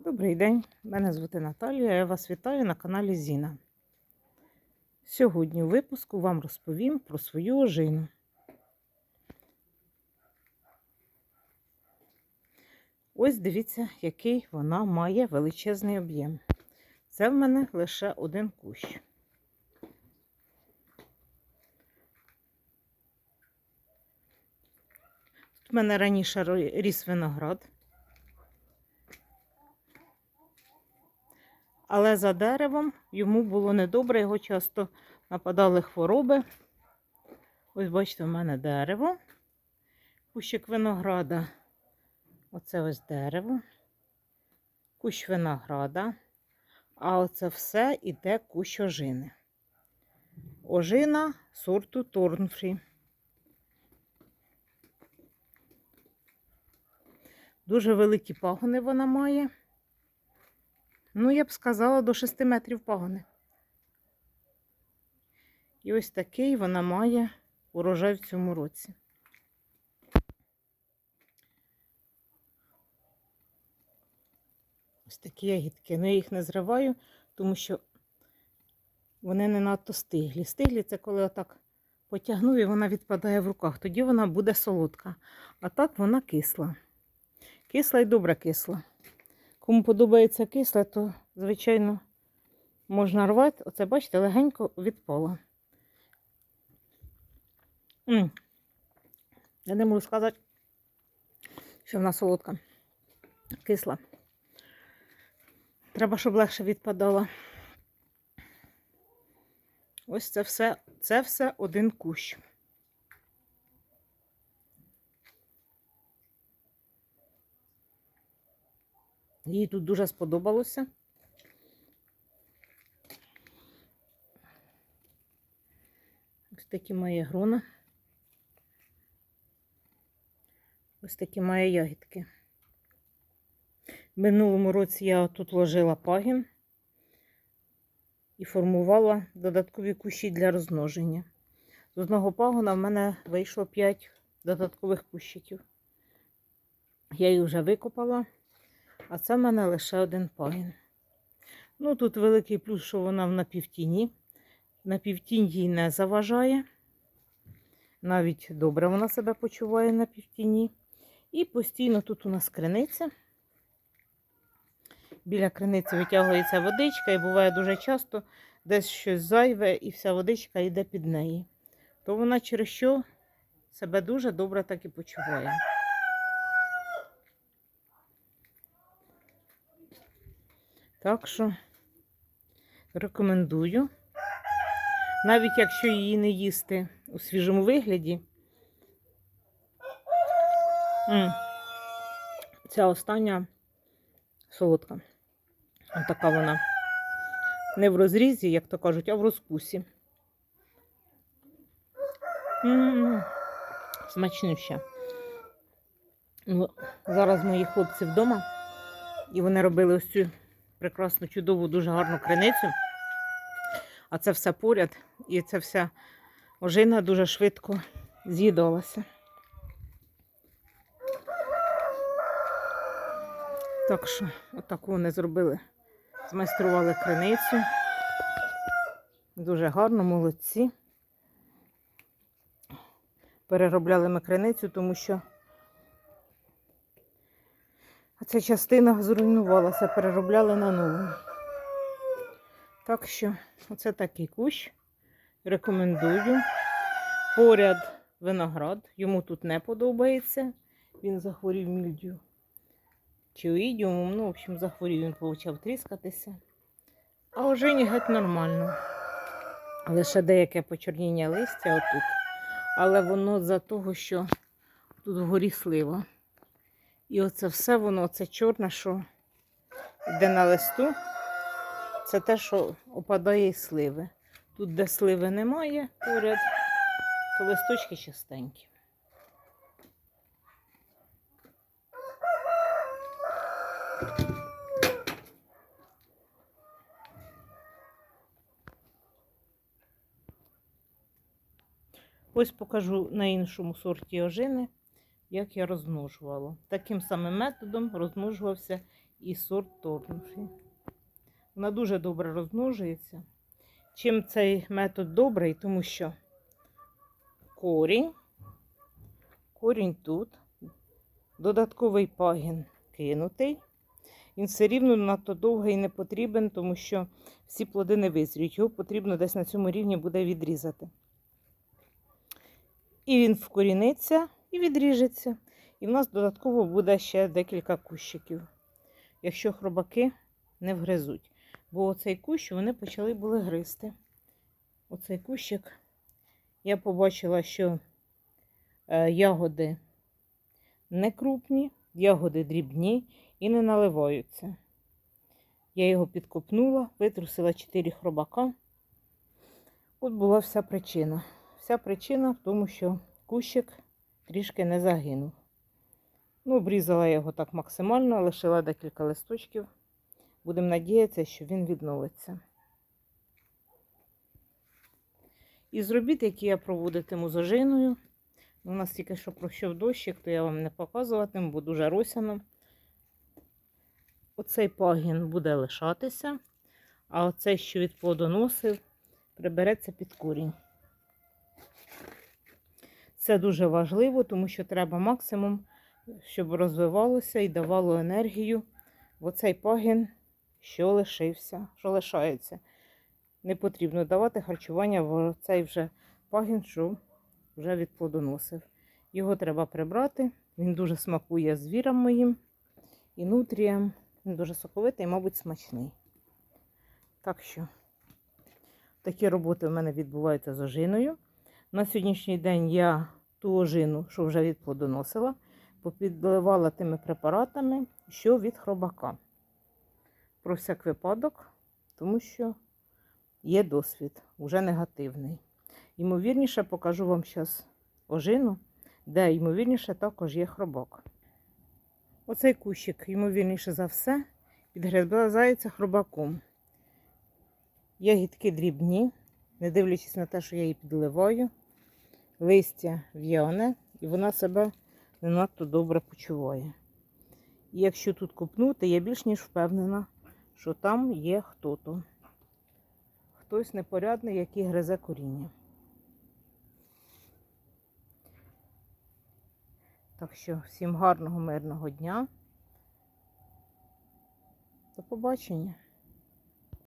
Добрий день, мене звати Наталія. Я вас вітаю на каналі Зіна. Сьогодні у випуску вам розповім про свою ожину. Ось дивіться, який вона має величезний об'єм. Це в мене лише один кущ. Тут в мене раніше ріс виноград. Але за деревом йому було недобре, його часто нападали хвороби. Ось бачите, в мене дерево. Кущик винограда. Оце ось дерево. Кущ винограда. А оце все іде кущ ожини. Ожина сорту Торнфрі. Дуже великі пагони вона має. Ну, я б сказала, до 6 метрів пагони. І ось такий вона має урожай в цьому році. Ось такі ягідки. Ну, я їх не зриваю, тому що вони не надто стиглі. Стиглі це коли отак потягну і вона відпадає в руках. Тоді вона буде солодка. А так вона кисла. Кисла і добре кисла. Кому подобається кисле, то, звичайно, можна рвати. Оце, бачите, легенько відпала. м Я не можу сказати, що вона солодка. Кисла. Треба, щоб легше відпадала. Ось це все, це все один кущ. Їй тут дуже сподобалося. Ось такі має грона. Ось такі має ягідки. В минулому році я тут ложила пагін і формувала додаткові кущі для розмноження. З одного пагона в мене вийшло 5 додаткових кущиків. Я їх вже викопала. А це в мене лише один пагін. Ну, тут великий плюс, що вона в напівтіні. Напівтінь їй не заважає. Навіть добре вона себе почуває на півтіні. І постійно тут у нас криниця. Біля криниці витягується водичка, і буває дуже часто десь щось зайве, і вся водичка йде під неї. То вона через що себе дуже добре так і почуває. Так що рекомендую. Навіть якщо її не їсти у свіжому вигляді. Ця остання солодка. Ось така вона. Не в розрізі, як то кажуть, а в розкусі. Смачнюща. Ну, зараз мої хлопці вдома, і вони робили ось цю прекрасну, чудову, дуже гарну криницю. А це все поряд, і ця вся ожина дуже швидко з'їдалася. Так що, отаку вони зробили. Змайстрували криницю. Дуже гарно, молодці. Переробляли ми криницю, тому що а ця частина зруйнувалася, переробляли на нову. Так що, оце такий кущ. Рекомендую. Поряд виноград. Йому тут не подобається. Він захворів мільдю. Чи оїдіумом, ну, в общем, захворів, він почав тріскатися. А ожині геть нормально. Лише деяке почорніння листя отут. Але воно за того, що тут вгорі слива. І оце все воно, оце чорне, що йде на листу, це те, що опадає із сливи. Тут, де сливи немає поряд, то листочки чистенькі. Ось покажу на іншому сорті ожини, як я розмножувала. Таким самим методом розмножувався і сорт торнуші. Вона дуже добре розмножується. Чим цей метод добрий, тому що корінь, корінь тут, додатковий пагін кинутий. Він все рівно надто довгий і не потрібен, тому що всі плоди не визріють. Його потрібно десь на цьому рівні буде відрізати. І він вкоріниться і відріжеться. І в нас додатково буде ще декілька кущиків, якщо хробаки не вгризуть. Бо оцей кущ вони почали були гризти. Оцей кущик я побачила, що е, ягоди не крупні, ягоди дрібні і не наливаються. Я його підкопнула, витрусила 4 хробака. От була вся причина. Вся причина в тому, що кущик трішки не загинув. Ну, обрізала його так максимально, лишила декілька листочків. Будемо надіятися, що він відновиться. Із робіт, які я проводитиму з ожиною, у нас тільки що пройшов дощик, то я вам не показуватиму, бо дуже росяно. Оцей пагін буде лишатися, а оцей, що від плодоносив, прибереться під корінь. Це дуже важливо, тому що треба максимум, щоб розвивалося і давало енергію в оцей пагін, що лишився, що лишається. Не потрібно давати харчування в цей вже пагін, що вже відплодоносив. Його треба прибрати. Він дуже смакує звірам моїм і нутріям. Він дуже соковитий мабуть, смачний. Так що такі роботи в мене відбуваються з ожиною. На сьогоднішній день я ту ожину, що вже відплодоносила, попідливала тими препаратами, що від хробака. Про всяк випадок, тому що є досвід, уже негативний. Ймовірніше, покажу вам зараз ожину, де, ймовірніше, також є хробак. Оцей кущик, ймовірніше за все, підгризається хробаком. Ягідки дрібні, не дивлячись на те, що я її підливаю, листя в'яне, і вона себе не надто добре почуває. І якщо тут купнути, я більш ніж впевнена, що там є хто-то. Хтось непорядний, який гризе коріння. Так що всім гарного, мирного дня. До побачення.